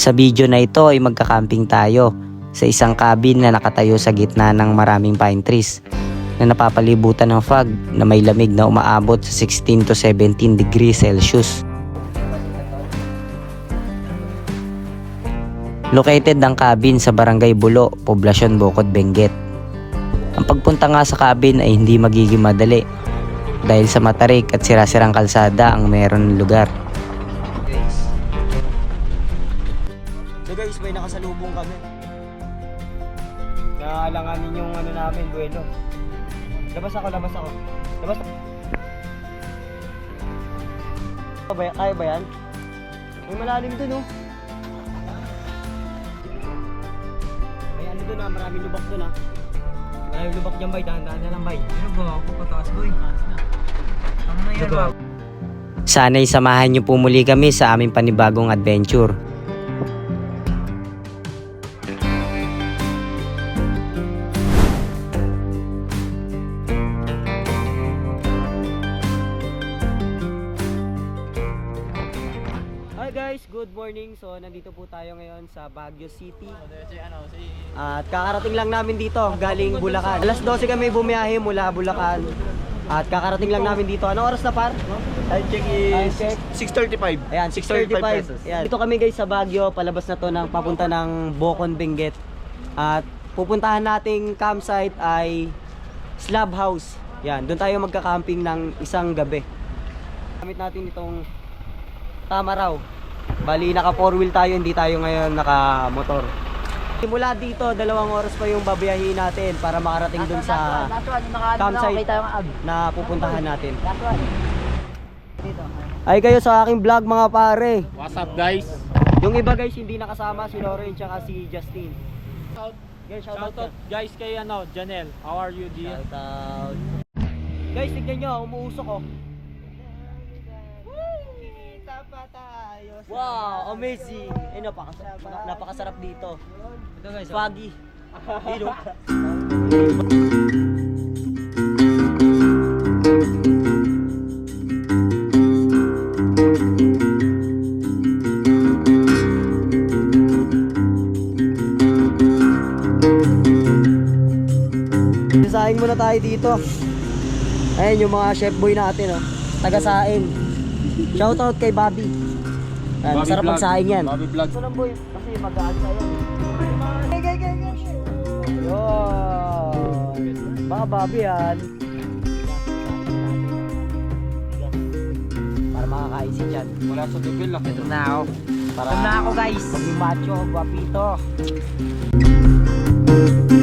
Sa video na ito ay magkakamping tayo sa isang cabin na nakatayo sa gitna ng maraming pine trees na napapalibutan ng fog na may lamig na umaabot sa 16 to 17 degrees Celsius. Located ang cabin sa Barangay Bulo, Poblasyon Bukod, Benguet. Ang pagpunta nga sa cabin ay hindi magiging madali dahil sa matarik at sirasirang kalsada ang meron ng lugar. Namin, duelo. Labas ako, labas ako. Labas ako. Kaya ba, kaya ba yan? May malalim dun oh. May ano dun ah, maraming lubak dun ah. Maraming lubak dyan bay, dahan-dahan na lang bay. Ano ba ako pataas boy? Ano na yan ba? Sana'y samahan niyo po muli kami sa aming panibagong adventure. Sa Baguio City. At kakarating lang namin dito galing Bulacan. Alas 12 kami bumiyahe mula Bulacan. At kakarating lang namin dito. Anong oras na par? Time check is check. 6.35. Ayan, 6.35 pesos. 6.35. Ayan. Dito kami guys sa Baguio, palabas na to ng papunta ng Bocon, Benguet. At pupuntahan nating campsite ay Slab House. Yan, doon tayo magka-camping ng isang gabi. Gamit natin itong Tamaraw. Bali, naka four wheel tayo, hindi tayo ngayon naka motor. Simula dito, dalawang oras pa yung babiyahin natin para makarating dun sa campsite na pupuntahan natin. Ay kayo sa aking vlog mga pare. What's up guys? Yung iba guys hindi nakasama si Lauren tsaka si Justin. Guys, shout out. Shoutout guys kay ano, Janelle. How are you dear? Shout out. Guys, tignan nyo, umuusok oh. Wow, amazing. Eh, napakasarap, napakasarap dito. Ito guys, foggy. Dino. Saing muna tayo dito. Ayun yung mga chef boy natin oh. Taga-saing. Shoutout kay Bobby. Ayan, Bobby masarap Vlog. magsaing yan. Bobby Vlog. Ito lang boy, kasi magaan sa yan. Gay, gay, gay, gay. Yun. Baka Bobby yan. Para makakain si Chan. Wala sa dubil ako. Ito na ako. Para Ito na ako guys. maging macho, guwapito. Ito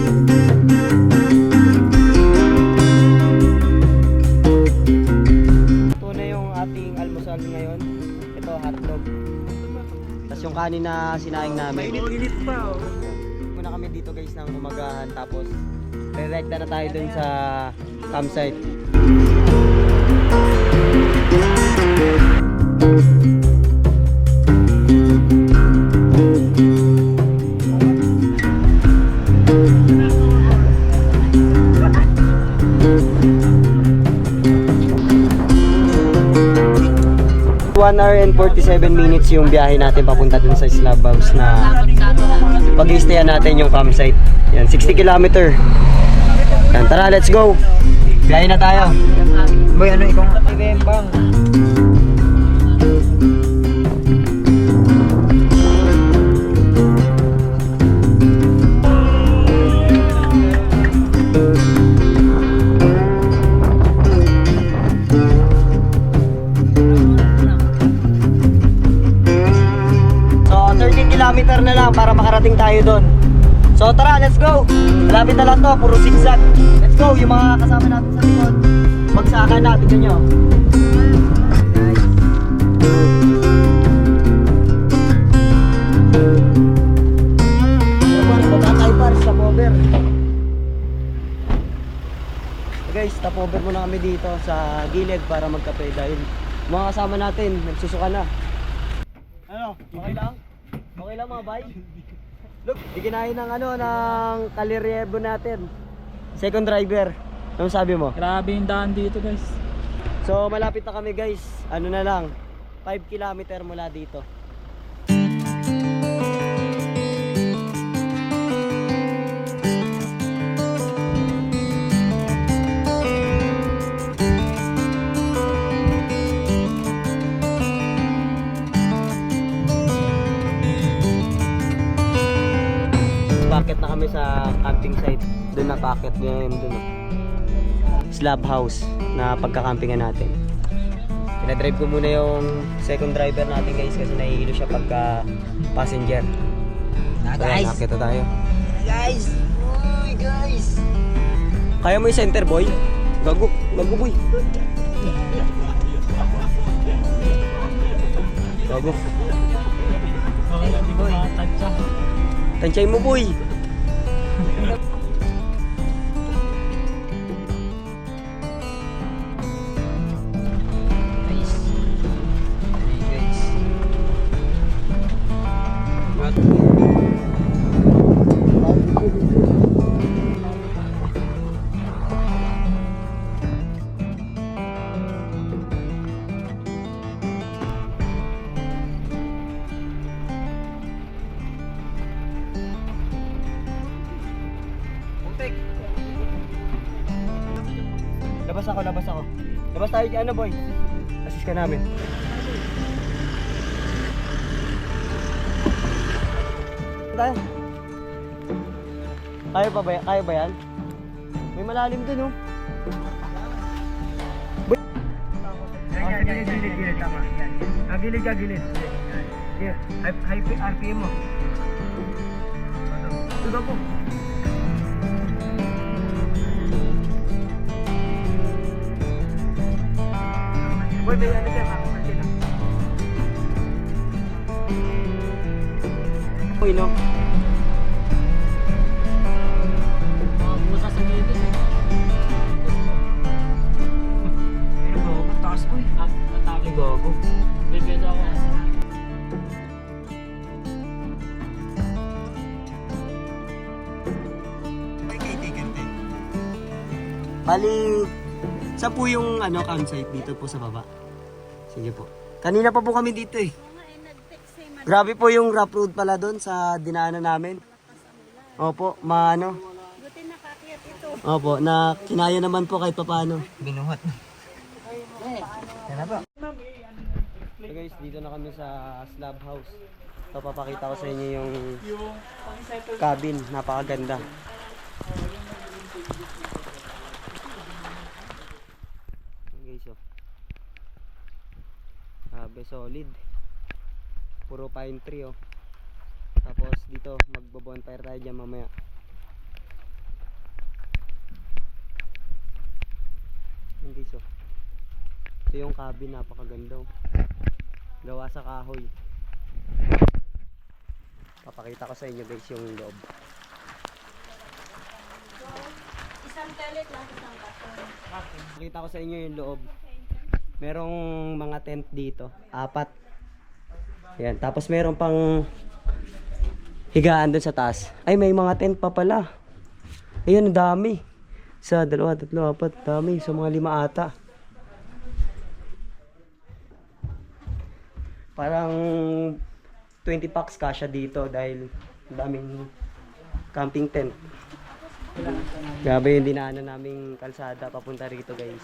Tapos yung kanin na sinaing namin. Mainit pa oh. Muna kami dito guys ng umagahan. Tapos, re-rekta na tayo dun sa campsite. One hour and 47 minutes yung biyahe natin papunta dun sa Slab House na pag natin yung campsite. Yan, 60 kilometer. Yan, tara, let's go. Biyahe na tayo. Boy, ano ikaw? Ibembang. Kilometer na lang para makarating tayo doon. So, tara, let's go. Malapit na lang to, puro zigzag. Let's go, yung mga kasama natin sa likod. Bagsakan natin nyo. Stopover. Guys, stopover muna kami dito sa gilid para magkape dahil mga kasama natin nagsusuka na. Ano? Okay lang? Okay lang mga bay? Look, ikinain ng ano, ng kaliriebo natin. Second driver. Anong sabi mo? Grabe yung daan dito guys. So, malapit na kami guys. Ano na lang, 5 kilometer mula dito. Doon na packet ngayon doon. oh. Slab house na pagkakampingan natin. Pinadrive ko muna yung second driver natin guys kasi nahihilo siya pagka passenger. So, guys. Nakita tayo. Guys! Uy, guys! Kaya mo yung center boy? Gago, gago boy. Gago. Makatansya. Tansay mo boy. Tayo kay ano boy? Assist ka namin. Tayo. Kaya pa ba, kaya ba yan? May malalim dun oh. Boy. Gilid, gilid, gilid, tama. Ah, gilid ka, gilid. Here, high, RPM mo. Ito po. May ano siya, makapansin lang. Uy no. Mga busa sa eh. Pero ang taas ko eh. At atake Gago. Bibigyan ako. Bali, saan po yung ano, campsite dito po sa baba? Sige po. Kanina pa po kami dito eh. Grabe po yung rough road pala doon sa dinaanan namin. Opo, maano. Buti nakakiyat ito. Opo, na kinaya naman po kahit papaano. Binuhat. So guys, dito na kami sa slab house. So papakita ko sa inyo yung cabin, napakaganda. Ayan guys, oh. Grabe, solid. Puro pine tree, oh. Tapos dito, magbo-bonfire tayo dyan mamaya. Ayan guys, oh. Ito yung cabin, napakaganda, oh. Gawa sa kahoy. Papakita ko sa inyo guys yung loob. Isang telet lang, isang katon. Pakita ko sa inyo yung loob. Merong mga tent dito. Apat. Yan. Tapos meron pang higaan dun sa taas. Ay, may mga tent pa pala. Ayun, dami. Isa, dalawa, tatlo, apat. Dami. So, mga lima ata. Parang 20 packs kasha dito dahil daming camping tent. Grabe yung dinaanan naming kalsada papunta rito guys.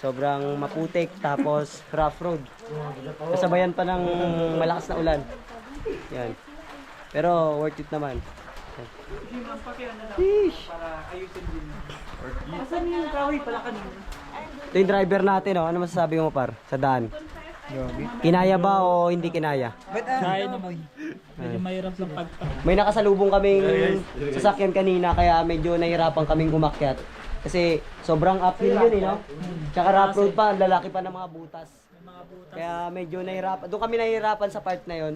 Sobrang maputik tapos rough road. Kasabayan pa ng malakas na ulan. Yan. Pero worth it naman. Sheesh. Ito yung driver natin, oh. ano masasabi mo par sa daan? Kinaya ba o hindi kinaya? Kaya naman. Medyo mahirap lang pagpa. May nakasalubong kaming sasakyan kanina kaya medyo nahirapan kaming umakyat. Kasi sobrang uphill yun eh, no? Tsaka rough road pa, ang lalaki pa ng mga butas. Kaya medyo nahirapan. Doon kami nahihirapan sa part na yon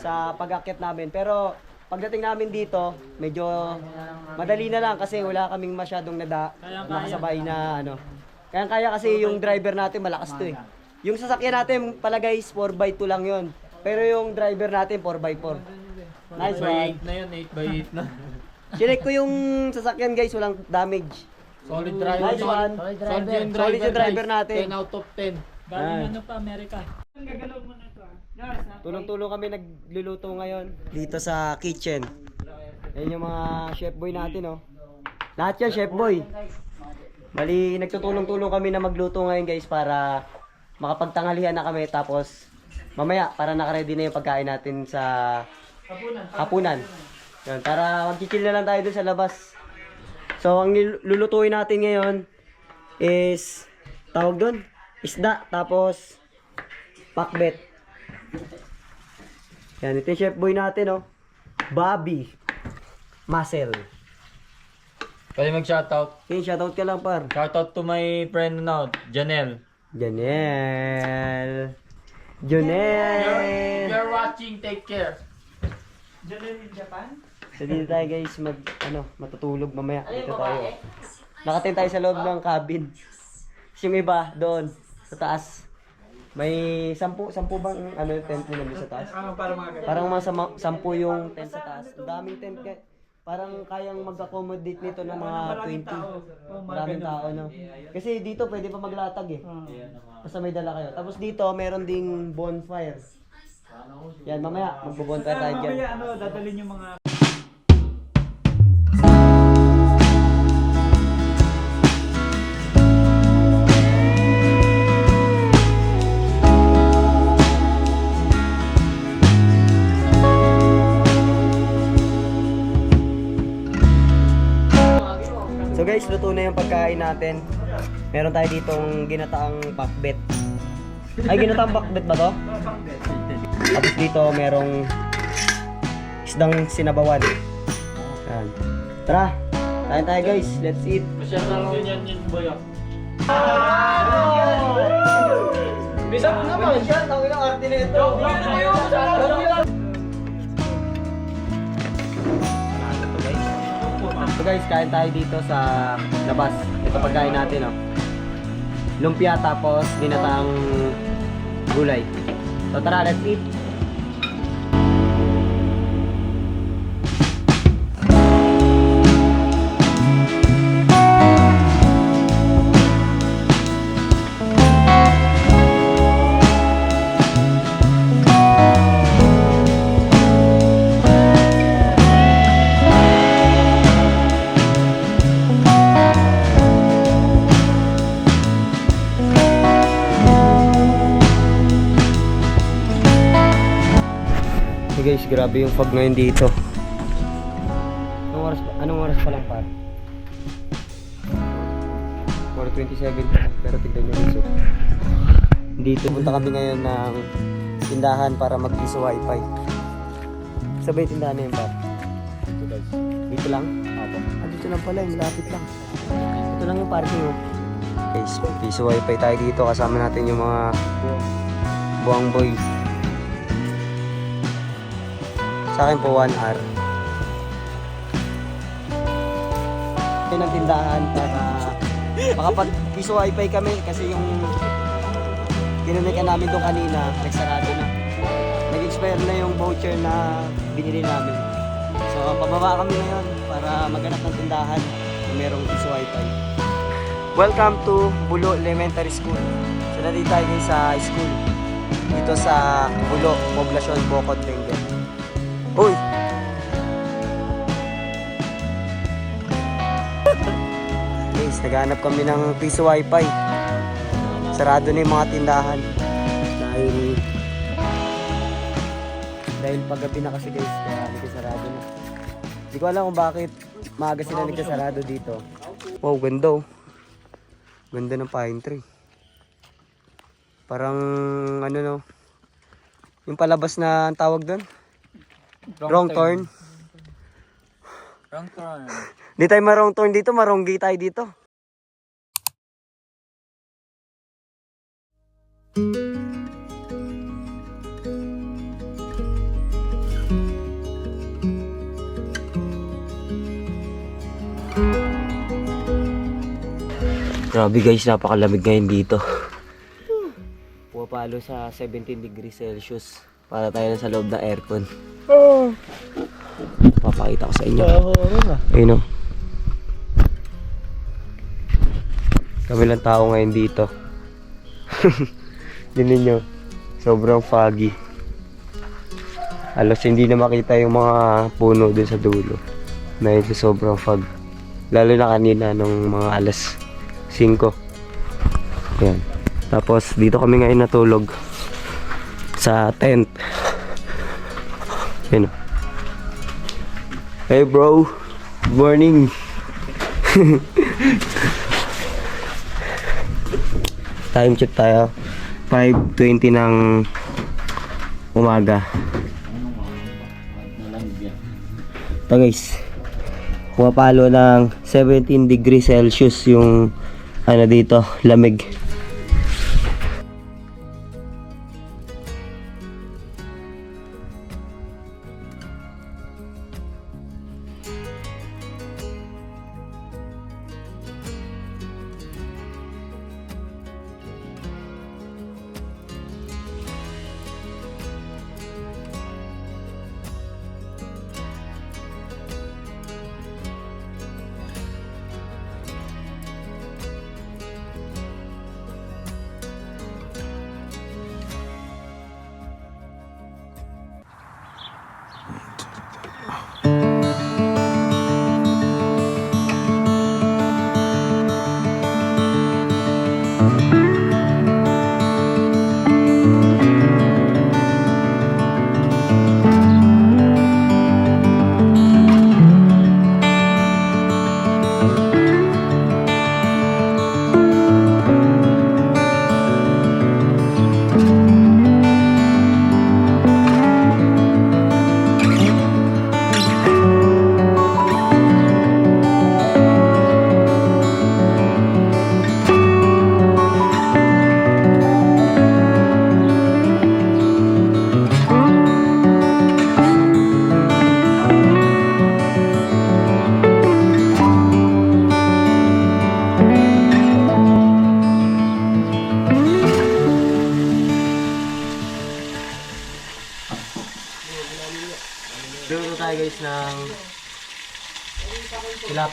sa pag-akyat namin. Pero pagdating namin dito, medyo madali na lang kasi wala kaming masyadong nada, nakasabay na ano. Kaya kaya kasi yung driver natin malakas to eh. Yung sasakyan natin pala guys, 4x2 lang yon. Pero yung driver natin 4x4. Nice one. na yun, 8x8 na. Chinek ko yung sasakyan guys, walang damage. Solid driver. Nice one. Solid driver. Solid yung Solid driver, yung driver guys. natin. 10 out of 10. Galing ano pa, Amerika. Tulong-tulong kami nagluluto ngayon dito sa kitchen. Yan yung mga chef boy natin, oh. Lahat yan, chef boy. Bali, nagtutulong-tulong kami na magluto ngayon, guys, para makapagtanghalian na kami. Tapos, mamaya, para nakaready na yung pagkain natin sa hapunan. Yan, para mag-chill na lang tayo dun sa labas. So, ang lulutuin natin ngayon is, tawag dun, isda, tapos, pakbet. Yan, ito yung chef boy natin, oh. Bobby. Muscle. Pwede mag-shoutout. Hey, shoutout ka lang, par. Shoutout to my friend now, Janelle. Janelle. Janelle. You're watching, take care. So dito tayo guys mag ano matutulog mamaya dito tayo. Nakatin tayo sa loob ng cabin. Tapos yung iba doon sa taas. May sampu, sampu bang ano yung tent nila doon sa taas? Parang mga sama, sampu yung tent sa taas. Ang daming tent kaya parang kayang mag-accommodate nito ng mga 20. Maraming tao no. Kasi dito pwede pa maglatag eh. Basta may dala kayo. Tapos dito meron ding bonfire. Yan mamaya magbo-bonfire tayo dyan. ano, dadalhin yung mga... So guys, luto na yung pagkain natin. Meron tayo ditong ginataang pakbet. Ay, ginataang pakbet ba to? Tapos dito merong isdang sinabawan. Yan. Tara, tayo tayo guys. Let's eat. Masyal lang ganyan yun, boy. ah. Bisa naman siya, tawin ang arte na ito. So guys, kain tayo dito sa labas. Ito pagkain natin, oh. Lumpia tapos ginataang gulay. So tara, let's eat. Grabe yung fog ngayon dito. Anong oras anong oras pa lang pa? 4.27 pa, pero tignan nyo guys. oh. Dito punta kami ngayon ng tindahan para mag-piso wifi. Sabay tindahan na yun pa. Ito guys. Dito lang? Opo. Ah, dito lang pala, malapit lang. Ito lang yung parking oh. Guys, piso wifi tayo dito. Kasama natin yung mga buwang boy. Sa akin po 1 hour. Ito ng tindahan para makapag piso wifi kami kasi yung kinunikan namin doon kanina, nagsarado na. Nag-expire na yung voucher na binili namin. So, pababa kami ngayon para maghanap ng tindahan na merong piso wifi. Welcome to Bulo Elementary School. So, nandito tayo sa school. Dito sa Bulo, Poblasyon, Bocod, Benguet. Uy! Guys, naghanap kami ng piso wifi. Sarado na yung mga tindahan. Dahil dahil paggabi na kasi guys, kaya nagkasarado na. Hindi ko alam kung bakit maaga sila nagkasarado dito. Wow, ganda oh. Ganda ng pine tree. Parang ano no. Yung palabas na ang tawag doon. Wrong turn. Wrong turn. Di tayo marong turn dito, maronggi tayo dito. Grabe guys, napakalamig ngayon dito. Pumapalo sa 17 degrees Celsius. Para tayo na sa loob ng aircon. Papakita ko sa inyo. Ayun o. Kami lang tao ngayon dito. Yun ninyo. Sobrang foggy. Halos hindi na makita yung mga puno dun sa dulo. Dahil sa sobrang fog. Lalo na kanina nung mga alas 5. Yan. Tapos dito kami ngayon natulog sa tent. Yun o. Hey bro, good morning. Time check tayo. 5.20 ng umaga. Ito guys. Pumapalo ng 17 degrees Celsius yung ano dito, lamig. 了。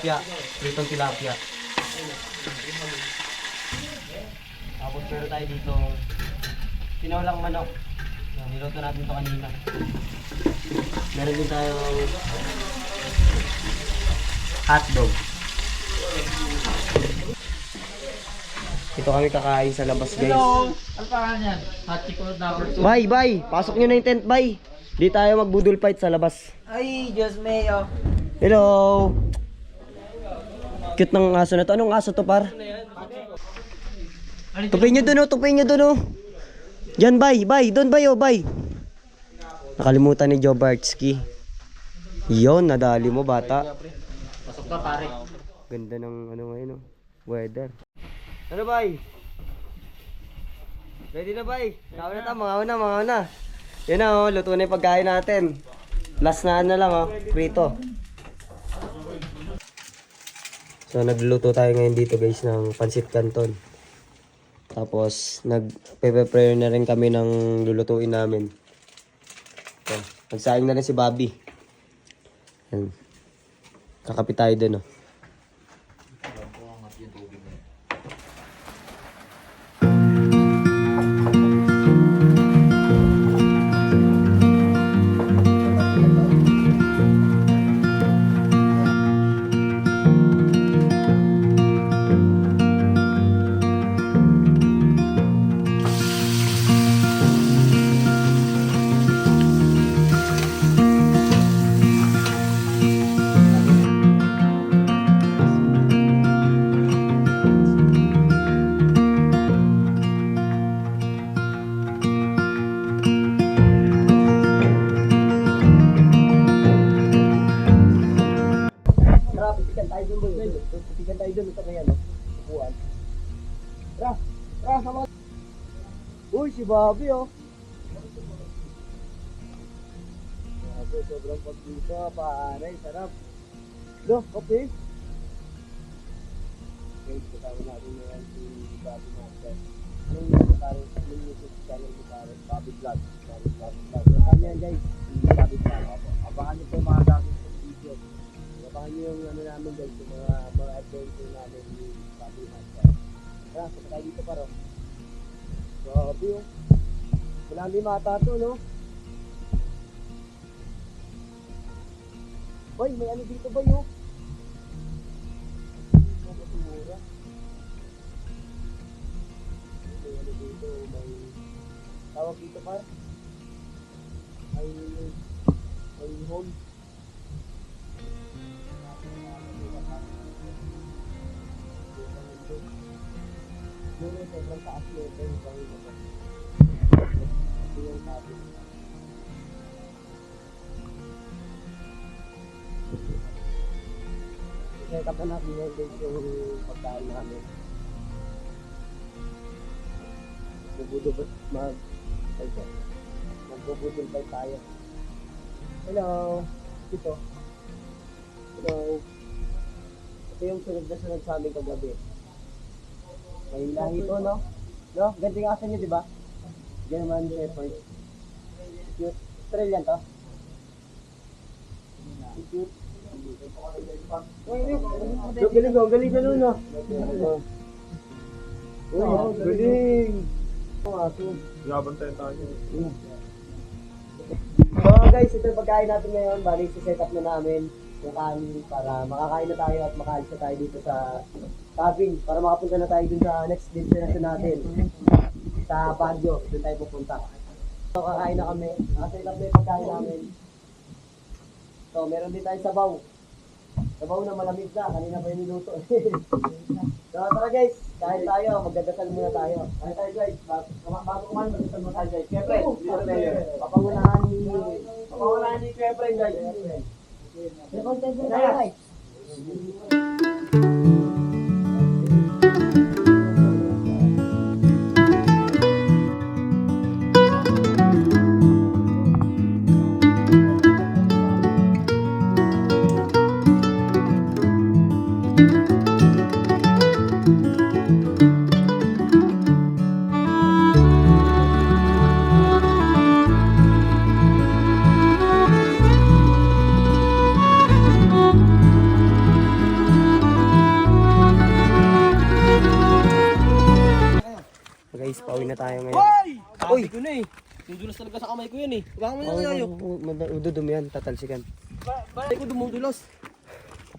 Tilapia, pritong tilapia. Tapos meron tayo dito tinolang manok. Yan, Niluto natin to kanina. Meron din tayo hotdog. Ito kami kakain sa labas guys. Hello! Ano pangalan yan? Hot chocolate number 2. Bye, bye! Pasok nyo na yung tent, bye! Di tayo magbudol fight sa labas. Ay, Diyos mayo. Hello! Cute ng aso na to. Anong aso to, par? Tupin nyo dun, oh. Tupin nyo dun, oh. Yan, bye. Bye. Doon, bye, oh. Bye. Nakalimutan ni Joe Bartsky. Yon, nadali mo, bata. Pasok ka pare. Ganda ng ano ngayon, oh. Weather. Ano, bye? Ready na, bye? Mga na, mga una, mga una. Yan na, oh. Luto na yung pagkain natin. Last na ano lang, oh. Prito. So nagluluto tayo ngayon dito guys ng pansit canton. Tapos nag-prepare na rin kami ng lulutuin namin. So, nagsaing na rin si Bobby. Yan. Kakapit tayo dun oh. Tara, tara, sama. Uy, si Bobby oh. Grabe, sobrang pagkita, pare, sarap. Do, kopi. Okay, kasama natin ngayon si Bobby Master. Anong YouTube pare? Anong YouTube channel mo pare? Bobby Vlog. Bobby Vlog. Vlog. Kami yan guys. Si Bobby Vlog. Abangan niyo po mga gamit sa video. Abangan niyo yung ano namin guys, yung mga, mga adventure namin ni Bobby Master. Ayan, punta dito pa rin. Grabe yun. Walang limata to, no? Boy, may ano dito ba yun? Mura. May ano tawag dito pa. May, may home. Thank you. Siguro sobrang taas na ito yung bangin ito. Ito yung cabin. Set up na natin yung pagkain namin. Magbubudol? Mag... Ito. Magbubudol ba tayo? Hello! Ito. Hello! Ito yung sunod na sunod sa amin kagabi. May lahi ito, no? No? Ganti yung asan niyo, di ba? German Shepherd. Cute. Australian to? Cute. Ang galing, ang galing ganun, no? Uy, galing! Ang aso. Nabantayan tayo. So guys, ito yung pagkain natin ngayon. Bali, set up na namin yung kanin para makakain na tayo at makaalis na tayo dito sa cabin para makapunta na tayo dun sa next destination natin sa Baguio. Doon tayo pupunta. So kakain na kami. Nakaset up na yung pagkain namin. So meron din tayong sabaw. Sabaw na malamig na. Kanina pa yung niluto. so tara guys, kain tayo. Magdadasal muna tayo. Kain tayo guys. Bago kumain, magdadasal muna tayo guys. Siyempre. Papangunahan ni... Papangunahan ni Siyempre guys. 这个真是太 Ududum yan, tatalsikan. Bakit ko dumudulas?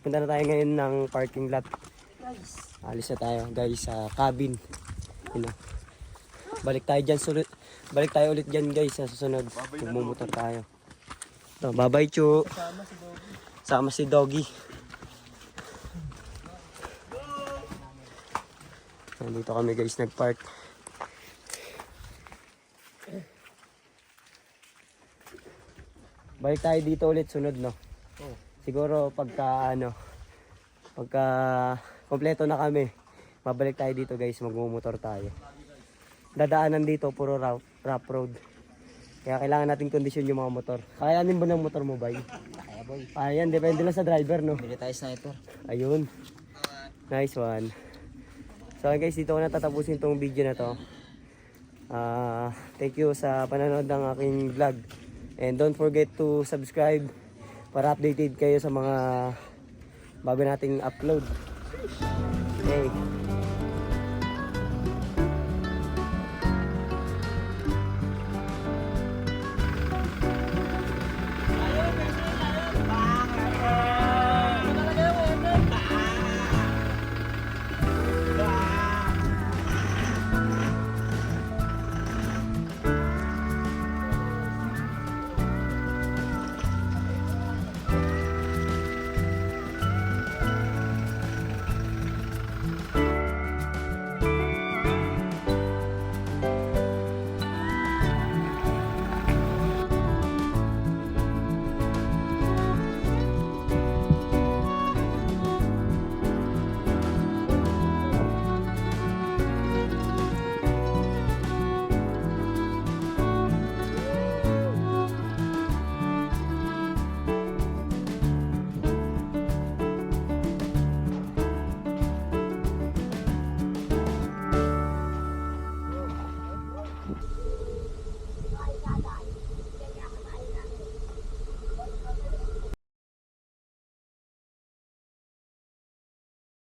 Punta na tayo ngayon ng parking lot. Alis na tayo guys sa cabin. Yun na. Balik tayo dyan sulit. Balik tayo ulit dyan guys sa susunod. Magmumotor tayo. Ito, bye-bye Chu. Sama si Doggy. Nandito kami guys nagpark. Balik tayo dito ulit sunod no. Siguro pagka ano pagka kompleto na kami, mabalik tayo dito guys, magmumotor tayo. Dadaanan dito puro rough, rough road. Kaya kailangan natin kondisyon yung mga motor. Kakayanin mo ng motor mo, bay? Kaya boy. Ayan, depende lang sa driver, no? Bili tayo sniper. Ayun. Nice one. So guys, dito ko na tatapusin tong video na to. Ah, thank you sa panonood ng aking vlog. And don't forget to subscribe para updated kayo sa mga bago nating upload. Okay.